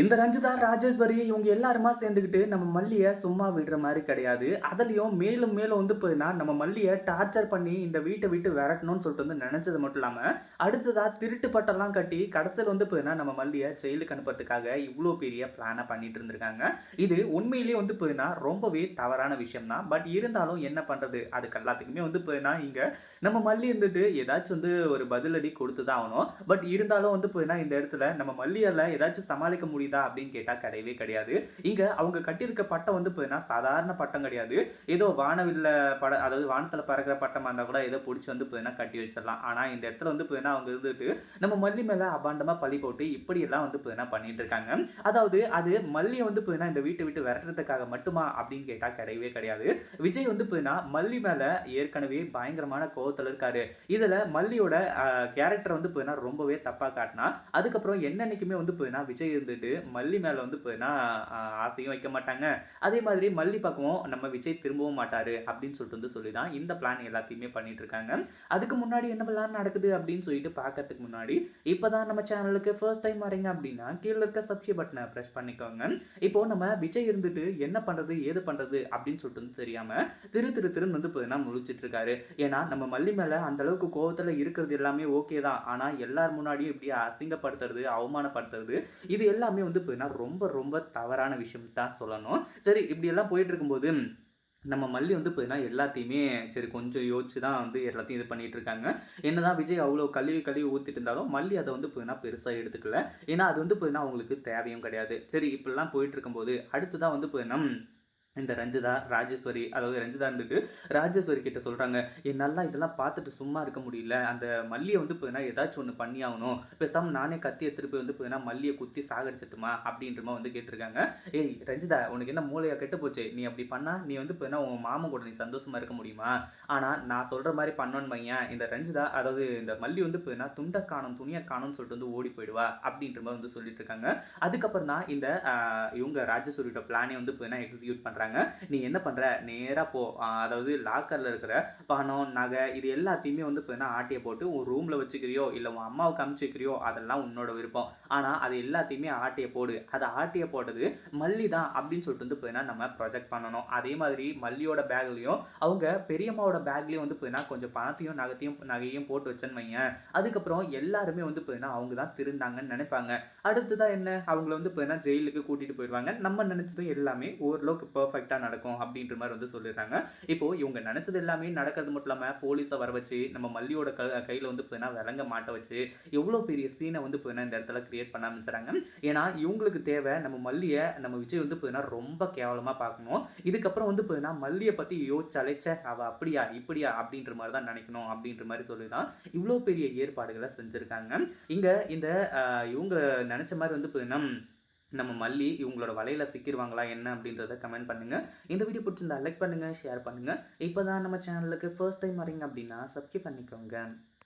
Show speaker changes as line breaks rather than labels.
இந்த ரஞ்சிதா ராஜேஸ்வரி இவங்க எல்லாருமா சேர்ந்துக்கிட்டு நம்ம மல்லியை சும்மா விடுற மாதிரி கிடையாது. அதுலேயும் மேலும் மேலும் வந்து போயின்னா நம்ம மல்லியை டார்ச்சர் பண்ணி இந்த வீட்டை விட்டு விரட்டணும்னு சொல்லிட்டு வந்து நினச்சது மட்டும் இல்லாமல் அடுத்ததாக திருட்டு பட்டெல்லாம் கட்டி கடைசியில் வந்து போயின்னா நம்ம மல்லியை ஜெயிலுக்கு அனுப்புறதுக்காக இவ்வளோ பெரிய பிளானை பண்ணிட்டு இருந்திருக்காங்க. இது உண்மையிலேயே வந்து போயின்னா ரொம்பவே தவறான விஷயம் தான் பட் இருந்தாலும் என்ன பண்ணுறது அதுக்கு எல்லாத்துக்குமே வந்து போயின்னா இங்கே நம்ம மல்லி இருந்துட்டு ஏதாச்சும் வந்து ஒரு பதிலடி கொடுத்து தான் ஆகணும். பட் இருந்தாலும் வந்து போயின்னா இந்த இடத்துல நம்ம மல்லியால் ஏதாச்சும் சமாளிக்க முடியும் முடியுதா அப்படின்னு கேட்டால் கிடையவே கிடையாது. இங்கே அவங்க கட்டியிருக்க பட்டம் வந்து போயின்னா சாதாரண பட்டம் கிடையாது. ஏதோ வானவில்ல பட அதாவது வானத்தில் பறக்கிற பட்டமாக இருந்தால் கூட ஏதோ பிடிச்சி வந்து போயின்னா கட்டி வச்சிடலாம். ஆனால் இந்த இடத்துல வந்து போயின்னா அவங்க இருந்துட்டு நம்ம மல்லி மேலே அபாண்டமாக பழி போட்டு இப்படியெல்லாம் வந்து போயின்னா பண்ணிட்டு இருக்காங்க. அதாவது அது மல்லியை வந்து போயின்னா இந்த வீட்டை விட்டு விரட்டுறதுக்காக மட்டுமா அப்படின்னு கேட்டால் கிடையவே கிடையாது. விஜய் வந்து போயின்னா மல்லி மேலே ஏற்கனவே பயங்கரமான கோவத்தில் இருக்காரு. இதில் மல்லியோட கேரக்டர் வந்து போயின்னா ரொம்பவே தப்பாக காட்டினா அதுக்கப்புறம் என்னன்னைக்குமே வந்து போயின்னா விஜய் இருந்துட்டு மல்லி மேலே வந்து போயின்னா ஆசையும் வைக்க மாட்டாங்க. அதே மாதிரி மல்லி பக்கமும் நம்ம விஜய் திரும்பவும் மாட்டார் அப்படின்னு சொல்லிட்டு வந்து சொல்லி தான் இந்த பிளான் எல்லாத்தையுமே பண்ணிட்டு இருக்காங்க அதுக்கு முன்னாடி என்ன பிளான் நடக்குது அப்படின்னு சொல்லிட்டு பார்க்கறதுக்கு முன்னாடி இப்போ தான் நம்ம சேனலுக்கு ஃபர்ஸ்ட் டைம் வரீங்க அப்படின்னா கீழே இருக்க சப்ஸ்கிரைப் பட்டனை ப்ரெஸ் பண்ணிக்கோங்க. இப்போ நம்ம விஜய் இருந்துட்டு என்ன பண்ணுறது ஏது பண்ணுறது அப்படின்னு சொல்லிட்டு வந்து தெரியாமல் திரு திரு திருன்னு வந்து போயின்னா முழிச்சிட்டு இருக்காரு ஏன்னா நம்ம மல்லி மேலே அந்த அளவுக்கு கோவத்துல இருக்கிறது எல்லாமே ஓகே தான். ஆனால் எல்லார் முன்னாடியும் இப்படி அசிங்கப்படுத்துறது அவமானப்படுத்துறது இது எல்லாமே வந்து போயின்னா ரொம்ப ரொம்ப தவறான விஷயம் தான் சொல்லணும். சரி இப்படி எல்லாம் போயிட்டு இருக்கும்போது நம்ம மல்லி வந்து போயின்னா எல்லாத்தையுமே சரி கொஞ்சம் யோசிச்சு தான் வந்து எல்லாத்தையும் இது பண்ணிட்டு இருக்காங்க என்னதான் விஜய் அவ்வளோ கழுவி கழுவி ஊற்றிட்டு இருந்தாலும் மல்லி அதை வந்து போயின்னா பெருசாக எடுத்துக்கல. ஏன்னா அது வந்து போயின்னா அவங்களுக்கு தேவையும் கிடையாது. சரி இப்படிலாம் போயிட்டு இருக்கும்போது அடுத்ததான் வந்து போயின்னா இந்த ரஞ்சிதா ராஜேஸ்வரி அதாவது ரஞ்சிதா இருந்துட்டு ராஜேஸ்வரி கிட்ட சொல்கிறாங்க என்னால் இதெல்லாம் பார்த்துட்டு சும்மா இருக்க முடியல. அந்த மல்லியை வந்து போயினா ஏதாச்சும் ஒன்று பண்ணி ஆகணும். பேசாமல் நானே கத்தி எடுத்துட்டு போய் வந்து போயினா மல்லியை குத்தி சாகடிச்சிட்டுமா? அப்படின்றமா வந்து கேட்டிருக்காங்க. ஏய் ரஞ்சிதா உனக்கு என்ன மூளையாக கெட்டு போச்சு? நீ அப்படி பண்ணால் நீ வந்து போயினா உன் மாமன் கூட நீ சந்தோஷமாக இருக்க முடியுமா? ஆனால் நான் சொல்கிற மாதிரி பண்ணோன்னு வையன். இந்த ரஞ்சிதா அதாவது இந்த மல்லி வந்து போயினா துண்டை காணும் துணியை காணும்னு சொல்லிட்டு வந்து ஓடி போயிடுவா அப்படின்ற மாதிரி வந்து சொல்லிட்டு இருக்காங்க. அதுக்கப்புறம் தான் இந்த இவங்க ராஜேஸ்வரியோட பிளானே வந்து போயினா எக்ஸிக்யூட் பண்ணுறாங்க நீ என்ன பண்ணுற நேராக போ. அதாவது லாக்கரில் இருக்கிற பணம் நகை இது எல்லாத்தையுமே வந்து போயினா ஆட்டியை போட்டு உன் ரூமில் வச்சுக்கிறியோ இல்லை உன் அம்மாவுக்கு அமுச்சு வைக்கிறியோ அதெல்லாம் உன்னோட விருப்பம். ஆனால் அது எல்லாத்தையுமே ஆட்டியை போடு. அதை ஆட்டியை போட்டது மல்லி தான் அப்படின்னு சொல்லிட்டு வந்து போயினா நம்ம ப்ரொஜெக்ட் பண்ணணும். அதே மாதிரி மல்லியோட பேக்லேயும் அவங்க பெரியம்மாவோட பேக்லேயும் வந்து போயினா கொஞ்சம் பணத்தையும் நகத்தையும் நகையும் போட்டு வச்சேன்னு வைங்க அதுக்கப்புறம் எல்லாருமே வந்து போயினா அவங்க தான் திருந்தாங்கன்னு நினைப்பாங்க. அடுத்ததான் என்ன? அவங்கள வந்து போயினா ஜெயிலுக்கு கூட்டிகிட்டு போயிடுவாங்க. நம்ம நினச்சதும் எல்லாமே ஓரளவுக்கு பர்ஃபெக்டாக நடக்கும் அப்படின்ற மாதிரி வந்து சொல்லிடுறாங்க. இப்போ இவங்க நினைச்சது எல்லாமே நடக்கிறது மட்டும் இல்லாமல் போலீஸை வர வச்சு நம்ம மல்லியோட க கையில் வந்து பார்த்தீங்கன்னா விலங்க மாட்ட வச்சு எவ்வளோ பெரிய சீனை வந்து பார்த்தீங்கன்னா இந்த இடத்துல கிரியேட் பண்ண ஆரம்பிச்சுறாங்க ஏன்னா இவங்களுக்கு தேவை நம்ம மல்லியை நம்ம விஜய் வந்து போயினா ரொம்ப கேவலமாக பார்க்கணும். இதுக்கப்புறம் வந்து பார்த்தீங்கன்னா மல்லியை பற்றி யோசிச்சாலே ச்சே அவ அப்படியா இப்படியா? அப்படின்ற மாதிரி தான் நினைக்கணும் அப்படின்ற மாதிரி சொல்லி தான் இவ்வளோ பெரிய ஏற்பாடுகளை செஞ்சுருக்காங்க. இங்கே இந்த இவங்க நினச்ச மாதிரி வந்து பார்த்தீங்கன்னா நம்ம மல்லி இவங்களோட வலையில் சிக்கிடுவாங்களா என்ன அப்படின்றத கமெண்ட் பண்ணுங்கள் இந்த வீடியோ பிடிச்சிருந்தா லைக் பண்ணுங்கள் ஷேர் பண்ணுங்கள் இப்போ தான் நம்ம சேனலுக்கு ஃபர்ஸ்ட் டைம் வரீங்க அப்படின்னா சப்ஸ்கிரைப் பண்ணிக்கோங்க.